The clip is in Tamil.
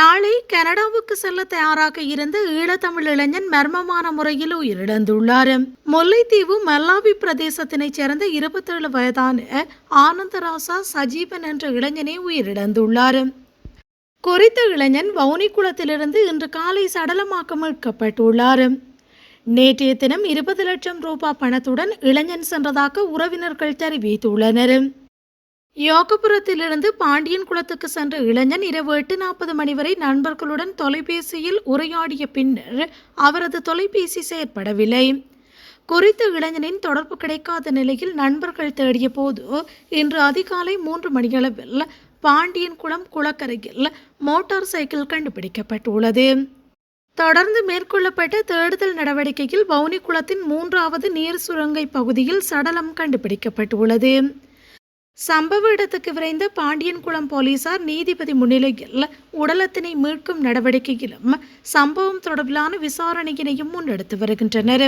நாளை கனடாவுக்கு செல்ல தயாராக இருந்த ஈழத்தமிழ் இளைஞன் மர்மமான முறையில் உயிரிழந்துள்ளார். முல்லைத்தீவு மல்லாவி பிரதேசத்தினைச் சேர்ந்த இருபத்தேழு வயதான ஆனந்தராசா சஜீவன் என்ற இளைஞனே உயிரிழந்துள்ளார். குறித்த இளைஞன் வவுனிக்குளத்திலிருந்து இன்று காலை சடலமாக்க மீட்கப்பட்டுள்ளார் நேற்றைய தினம் இருபது லட்சம் ரூபாய் பணத்துடன் இளைஞன் சென்றதாக உறவினர்கள் தெரிவித்துள்ளனர். யோகபுரத்திலிருந்து பாண்டியன் குளத்துக்கு சென்ற இளைஞன் இரவு எட்டு நாற்பது மணி வரை நண்பர்களுடன் தொலைபேசியில் உரையாடிய பின்னர் அவரது தொலைபேசி செயற்படவில்லை. குறித்த இளைஞனின் தொடர்பு கிடைக்காத நிலையில் நண்பர்கள் தேடிய போது இன்று அதிகாலை மூன்று மணியளவில் பாண்டியன் குளம் குளக்கரையில் மோட்டார் சைக்கிள் கண்டுபிடிக்கப்பட்டுள்ளது. தொடர்ந்து மேற்கொள்ளப்பட்ட தேடுதல் நடவடிக்கையில் வவுனி குளத்தின் மூன்றாவது நீர் சுரங்கை பகுதியில் சடலம் கண்டுபிடிக்கப்பட்டுள்ளது. சம்பவ இடத்துக்கு விரைந்த பாண்டியன்குளம் போலீசார் நீதிபதி முன்னிலையில் உடலத்தினை மீட்கும் நடவடிக்கையிலும் சம்பவம் தொடர்பிலான விசாரணையினையும் முன்னெடுத்து வருகின்றனர்.